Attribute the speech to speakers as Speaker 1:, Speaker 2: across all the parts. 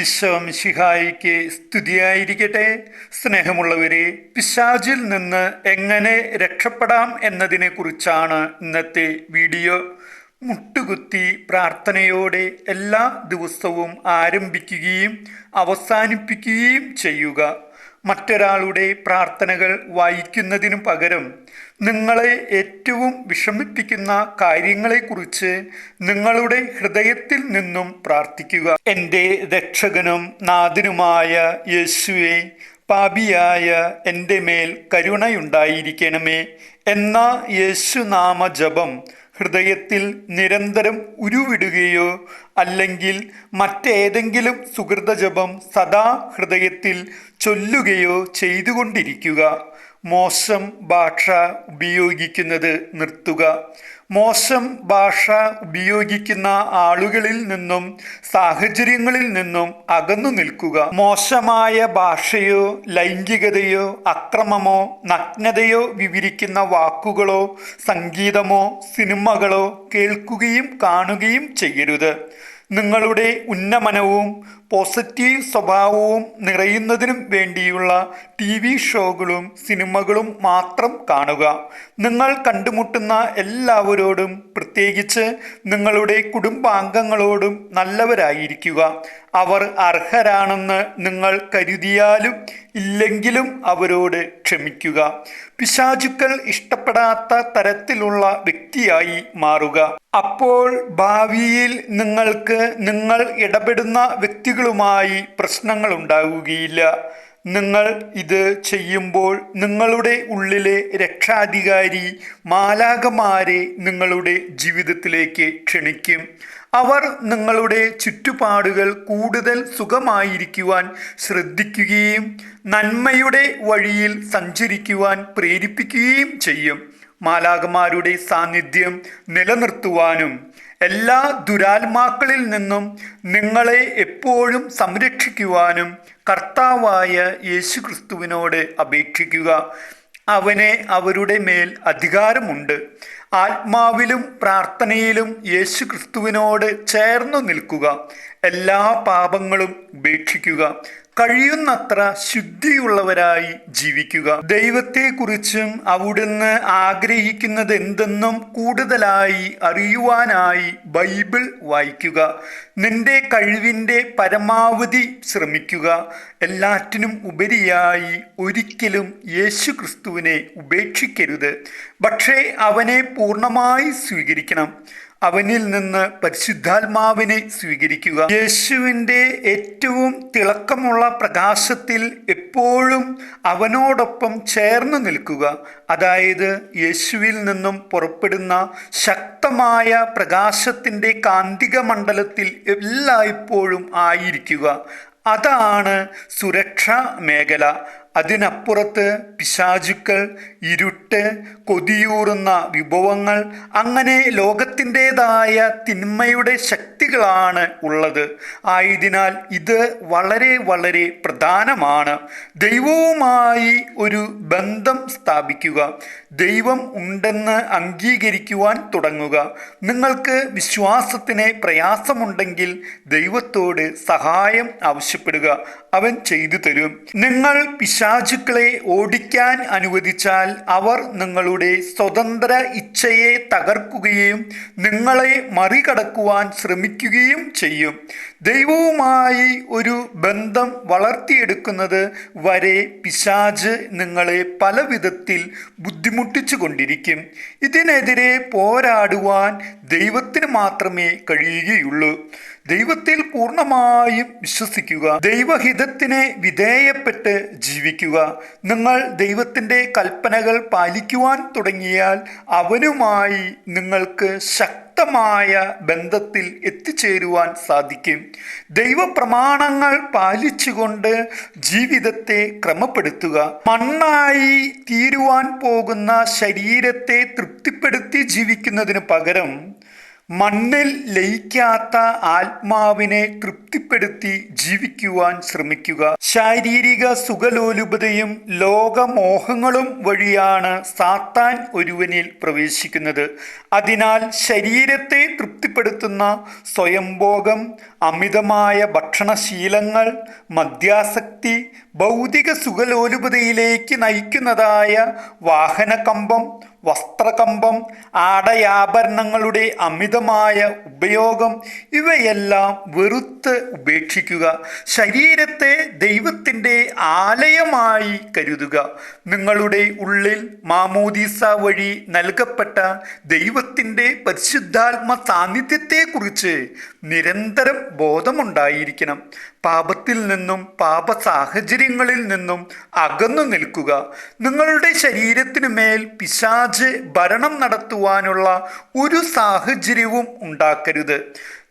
Speaker 1: ഈശോ മിശിഹായിക്ക് സ്തുതിയായിരിക്കട്ടെ. സ്നേഹമുള്ളവരെ പിശാചിൽ നിന്ന് എങ്ങനെ രക്ഷപ്പെടാം എന്നതിനെ കുറിച്ചാണ് ഇന്നത്തെ വീഡിയോ. മുട്ടുകുത്തി പ്രാർത്ഥനയോടെ എല്ലാ ദിവസവും ആരംഭിക്കുകയും അവസാനിപ്പിക്കുകയും ചെയ്യുക. മറ്റൊരാളുടെ പ്രാർത്ഥനകൾ വായിക്കുന്നതിനു പകരം നിങ്ങളെ ഏറ്റവും വിഷമിപ്പിക്കുന്ന കാര്യങ്ങളെക്കുറിച്ച് നിങ്ങളുടെ ഹൃദയത്തിൽ നിന്നും പ്രാർത്ഥിക്കുക. എന്റെ രക്ഷകനും നാഥനുമായ യേശുവെ പാപിയായ എന്റെ മേൽ കരുണയുണ്ടായിരിക്കണമേ. എന്ന യേശുനാമ ജപം ഹൃദയത്തിൽ നിരന്തരം ഉരുവിടുകയോ അല്ലെങ്കിൽ മറ്റേതെങ്കിലും സുഹൃതജപം സദാ ഹൃദയത്തിൽ ചൊല്ലുകയോ ചെയ്തുകൊണ്ടിരിക്കുക. മോശം ഭാഷ ഉപയോഗിക്കുന്നത് നിർത്തുക. മോശം ഭാഷ ഉപയോഗിക്കുന്ന ആളുകളിൽ നിന്നും സാഹചര്യങ്ങളിൽ നിന്നും അകന്നു നിൽക്കുക. മോശമായ ഭാഷയോ ലൈംഗികതയോ അക്രമമോ നഗ്നതയോ വിവരിക്കുന്ന വാക്കുകളോ സംഗീതമോ സിനിമകളോ കേൾക്കുകയും കാണുകയും ചെയ്യരുത്. നിങ്ങളുടെ ഉന്നമനവും പോസിറ്റീവ് സ്വഭാവവും നിറയുന്നതിനും വേണ്ടിയുള്ള ടി വി ഷോകളും സിനിമകളും മാത്രം കാണുക. നിങ്ങൾ കണ്ടുമുട്ടുന്ന എല്ലാവരോടും പ്രത്യേകിച്ച് നിങ്ങളുടെ കുടുംബാംഗങ്ങളോടും നല്ലവരായിരിക്കുക. അവർ അർഹരാണെന്ന് നിങ്ങൾ കരുതിയാലും ഇല്ലെങ്കിലും അവരോട് ക്ഷമിക്കുക. പിശാചുക്കൾ ഇഷ്ടപ്പെടാത്ത തരത്തിലുള്ള വ്യക്തിയായി മാറുക. അപ്പോൾ ഭാവിയിൽ നിങ്ങൾക്ക് നിങ്ങൾ ഇടപെടുന്ന വ്യക്തികളുമായി പ്രശ്നങ്ങൾ ഉണ്ടാവുകയില്ല. നിങ്ങൾ ഇത് ചെയ്യുമ്പോൾ നിങ്ങളുടെ ഉള്ളിലെ രക്ഷാധികാരി മാലാകമാരെ നിങ്ങളുടെ ജീവിതത്തിലേക്ക് ക്ഷണിക്കും. അവർ നിങ്ങളുടെ ചുറ്റുപാടുകൾ കൂടുതൽ സുഖമായിരിക്കുവാൻ ശ്രദ്ധിക്കുകയും നന്മയുടെ വഴിയിൽ സഞ്ചരിക്കുവാൻ പ്രേരിപ്പിക്കുകയും ചെയ്യും. മാലാകമാരുടെ സാന്നിധ്യം നിലനിർത്തുവാനും എല്ലാ ദുരാത്മാക്കളിൽ നിന്നും നിങ്ങളെ എപ്പോഴും സംരക്ഷിക്കുവാനും കർത്താവായ യേശുക്രിസ്തുവിനോട് അപേക്ഷിക്കുക. അവനെ അവരുടെ മേൽ അധികാരമുണ്ട്. ആത്മാവിലും പ്രാർത്ഥനയിലും യേശു ക്രിസ്തുവിനോട് ചേർന്നു നിൽക്കുക. എല്ലാ പാപങ്ങളും ഉപേക്ഷിക്കുക. കഴിയുന്നത്ര ശുദ്ധിയുള്ളവരായി ജീവിക്കുക. ദൈവത്തെക്കുറിച്ചും അവിടുന്ന് ആഗ്രഹിക്കുന്നത് എന്തെന്നും കൂടുതലായി അറിയുവാനായി ബൈബിൾ വായിക്കുക. നിന്റെ കഴിവിന്റെ പരമാവധി ശ്രമിക്കുക. എല്ലാറ്റിനും ഉപരിയായി ഒരിക്കലും യേശു ക്രിസ്തുവിനെ ഉപേക്ഷിക്കരുത്. പക്ഷേ അവനെ പൂർണമായി സ്വീകരിക്കണം. അവനിൽ നിന്ന് പരിശുദ്ധാത്മാവിനെ സ്വീകരിക്കുക. യേശുവിന്റെ ഏറ്റവും തിളക്കമുള്ള പ്രകാശത്തിൽ എപ്പോഴും അവനോടൊപ്പം ചേർന്ന് നിൽക്കുക. അതായത് യേശുവിൽ നിന്നും പുറപ്പെടുന്ന ശക്തമായ പ്രകാശത്തിന്റെ കാന്തിക മണ്ഡലത്തിൽ എല്ലായ്പ്പോഴും ആയിരിക്കുക. അതാണ് സുരക്ഷാ മേഖല. അതിനപ്പുറത്ത് പിശാചുക്കൾ ഇരുട്ട് കൊതിയൂറുന്ന വിഭവങ്ങൾ അങ്ങനെ ലോകത്തിന്റെതായ തിന്മയുടെ ശക്തികളാണ് ഉള്ളത്. ആയതിനാൽ ഇത് വളരെ വളരെ പ്രധാനമാണ്. ദൈവവുമായി ഒരു ബന്ധം സ്ഥാപിക്കുക. ദൈവം ഉണ്ടെന്ന് അംഗീകരിക്കുവാൻ തുടങ്ങുക. നിങ്ങൾക്ക് വിശ്വാസത്തിന് പ്രയാസമുണ്ടെങ്കിൽ ദൈവത്തോട് സഹായം ആവശ്യപ്പെടുക. അവൻ ചെയ്തു തരും. നിങ്ങൾ പിശാചുക്കളെ ഓടിക്കാൻ അനുവദിച്ചാൽ അവർ നിങ്ങളുടെ സ്വതന്ത്ര ഇച്ഛയെ തകർക്കുകയും നിങ്ങളെ മറികടക്കുവാൻ ശ്രമിക്കുകയും ചെയ്യും. ദൈവവുമായി ഒരു ബന്ധം വളർത്തിയെടുക്കുന്നത് വരെ പിശാജ് നിങ്ങളെ പല വിധത്തിൽ ബുദ്ധിമുട്ടിച്ചു കൊണ്ടിരിക്കും. ഇതിനെതിരെ പോരാടുവാൻ ദൈവത്തിന് മാത്രമേ കഴിയുകയുള്ളൂ. ദൈവത്തിൽ പൂർണമായും വിശ്വസിക്കുക ദൈവഹിതത്തിന് വിധേയപ്പെട്ട് ജീവിക്കുക. നിങ്ങൾ ദൈവത്തിന്റെ കൽപ്പനകൾ പാലിക്കുവാൻ തുടങ്ങിയാൽ അവനുമായി നിങ്ങൾക്ക് ശക്തമായ ബന്ധത്തിൽ എത്തിച്ചേരുവാൻ സാധിക്കും. ദൈവപ്രമാണങ്ങൾ പാലിച്ചുകൊണ്ട് ജീവിതത്തെ ക്രമപ്പെടുത്തുക. മണ്ണായി തീരുവാൻ പോകുന്ന ശരീരത്തെ തൃപ്തിപ്പെടുത്തി ജീവിക്കുന്നതിന് പകരം മണ്ണിൽ ലയിക്കാത്ത ആത്മാവിനെ തൃപ്തിപ്പെടുത്തി ജീവിക്കുവാൻ ശ്രമിക്കുക. ശാരീരിക സുഖലോലുപതയും ലോകമോഹങ്ങളും വഴിയാണ് സാത്താൻ ഒരുവനിൽ പ്രവേശിക്കുന്നത്. അതിനാൽ ശരീരത്തെ തൃപ്തിപ്പെടുത്തുന്ന സ്വയംഭോഗം അമിതമായ ഭക്ഷണശീലങ്ങൾ മദ്യാസക്തി ഭൗതിക സുഖലോലുപതയിലേക്ക് നയിക്കുന്നതായ വാഹനകമ്പം വസ്ത്രകമ്പം ആടയാഭരണങ്ങളുടെ അമിതമായ ഉപയോഗം ഇവയെല്ലാം വെറുത്ത് ഉപേക്ഷിക്കുക. ശരീരത്തെ ദൈവത്തിന്റെ ആലയമായി കരുതുക. നിങ്ങളുടെ ഉള്ളിൽ മാമോദീസ വഴി നൽകപ്പെട്ട ദൈവത്തിന്റെ പരിശുദ്ധാത്മ സാന്നിധ്യത്തെക്കുറിച്ച് നിരന്തരം ബോധമുണ്ടായിരിക്കണം. പാപത്തിൽ നിന്നും പാപ സാഹചര്യങ്ങളിൽ നിന്നും അകന്നു നിൽക്കുക. നിങ്ങളുടെ ശരീരത്തിനു മേൽ പിശാജ് ഭരണം നടത്തുവാനുള്ള ഒരു സാഹചര്യവും ഉണ്ടാക്കരുത്.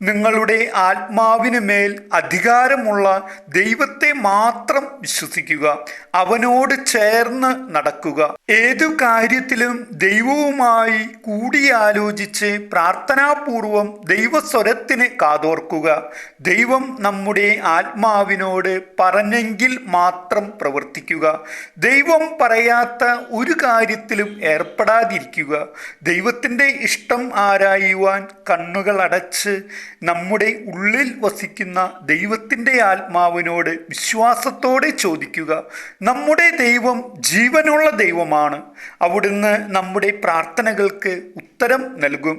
Speaker 1: നിങ്ങളുടെ ആത്മാവിന് മേൽ അധികാരമുള്ള ദൈവത്തെ മാത്രം വിശ്വസിക്കുക അവനോട് ചേർന്ന് നടക്കുക. ഏതു കാര്യത്തിലും ദൈവവുമായി കൂടിയാലോചിച്ച് പ്രാർത്ഥനാപൂർവം ദൈവസ്വരത്തിന് കാതോർക്കുക. ദൈവം നമ്മുടെ ആത്മാവിനോട് പറഞ്ഞെങ്കിൽ മാത്രം പ്രവർത്തിക്കുക. ദൈവം പറയാത്ത ഒരു കാര്യത്തിലും ഏർപ്പെടാതിരിക്കുക. ദൈവത്തിന്റെ ഇഷ്ടം ആരായുവാൻ കണ്ണുകൾ അടച്ച് നമ്മുടെ ഉള്ളിൽ വസിക്കുന്ന ദൈവത്തിന്റെ ആത്മാവിനോട് വിശ്വാസത്തോടെ ചോദിക്കുക. നമ്മുടെ ദൈവം ജീവനുള്ള ദൈവമാണ്. അവിടുന്ന് നമ്മുടെ പ്രാർത്ഥനകൾക്ക് ഉത്തരം നൽകും.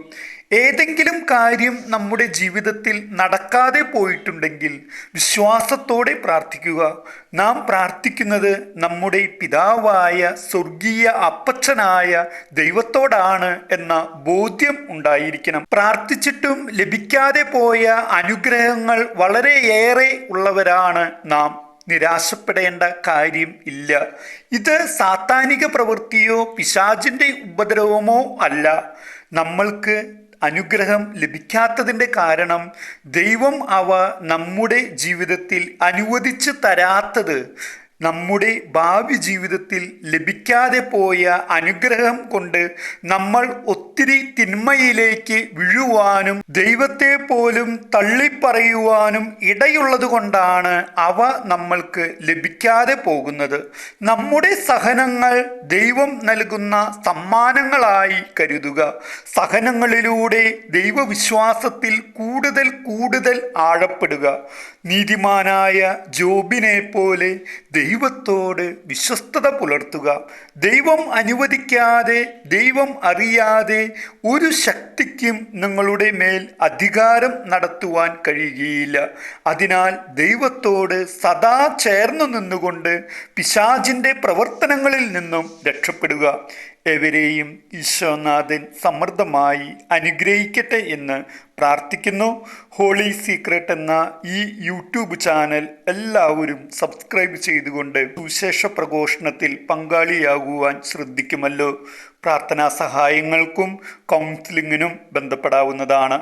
Speaker 1: ഏതെങ്കിലും കാര്യം നമ്മുടെ ജീവിതത്തിൽ നടക്കാതെ പോയിട്ടുണ്ടെങ്കിൽ വിശ്വാസത്തോടെ പ്രാർത്ഥിക്കുക. നാം പ്രാർത്ഥിക്കുന്നത് നമ്മുടെ പിതാവായ സ്വർഗീയ അപ്പച്ചനായ ദൈവത്തോടാണ് എന്ന ബോധ്യം ഉണ്ടായിരിക്കണം. പ്രാർത്ഥിച്ചിട്ടും ലഭിക്കാതെ പോയ അനുഗ്രഹങ്ങൾ വളരെയേറെ ഉള്ളവരാണ് നാം. നിരാശപ്പെടേണ്ട കാര്യം ഇല്ല. ഇത് സാത്താനിക പ്രവൃത്തിയോ പിശാചിന്റെ ഉപദ്രവമോ അല്ല. നമ്മൾക്ക് അനുഗ്രഹം ലഭിക്കാത്തതിന്റെ കാരണം ദൈവം അവ നമ്മുടെ ജീവിതത്തിൽ അനുവദിച്ച് തരാത്തത് നമ്മുടെ ഭാവി ജീവിതത്തിൽ ലഭിക്കാതെ പോയ അനുഗ്രഹം കൊണ്ട് നമ്മൾ ഒത്തിരി തിന്മയിലേക്ക് വിഴുവാനും ദൈവത്തെ പോലും തള്ളിപ്പറയുവാനും ഇടയുള്ളത് കൊണ്ടാണ് അവ നമ്മൾക്ക് ലഭിക്കാതെ പോകുന്നത്. നമ്മുടെ സഹനങ്ങൾ ദൈവം നൽകുന്ന സമ്മാനങ്ങളായി കരുതുക. സഹനങ്ങളിലൂടെ ദൈവവിശ്വാസത്തിൽ കൂടുതൽ കൂടുതൽ ആഴപ്പെടുക. നീതിമാനായ ജോബിനെ പോലെ ദൈവത്തോട് വിശ്വസ്തത പുലർത്തുക. ദൈവം അനുവദിക്കാതെ ദൈവം അറിയാതെ ഒരു ശക്തിക്കും നിങ്ങളുടെ മേൽ അധികാരം നടത്തുവാൻ കഴിയുകയില്ല. അതിനാൽ ദൈവത്തോട് സദാ ചേർന്നു നിന്നുകൊണ്ട് പിശാചിന്റെ പ്രവർത്തനങ്ങളിൽ നിന്നും രക്ഷപ്പെടുക. എവരെയും ഈശോനാഥൻ സമൃദ്ധമായി അനുഗ്രഹിക്കട്ടെ എന്ന് പ്രാർത്ഥിക്കുന്നു. ഹോളി സീക്രട്ട് എന്ന ഈ യൂട്യൂബ് ചാനൽ എല്ലാവരും സബ്സ്ക്രൈബ് ചെയ്തുകൊണ്ട് സുവിശേഷ പ്രഘോഷണത്തിൽ പങ്കാളിയാകുവാൻ ശ്രദ്ധിക്കുമല്ലോ. പ്രാർത്ഥനാ സഹായങ്ങൾക്കും കൗൺസിലിങ്ങിനും ബന്ധപ്പെടാവുന്നതാണ്.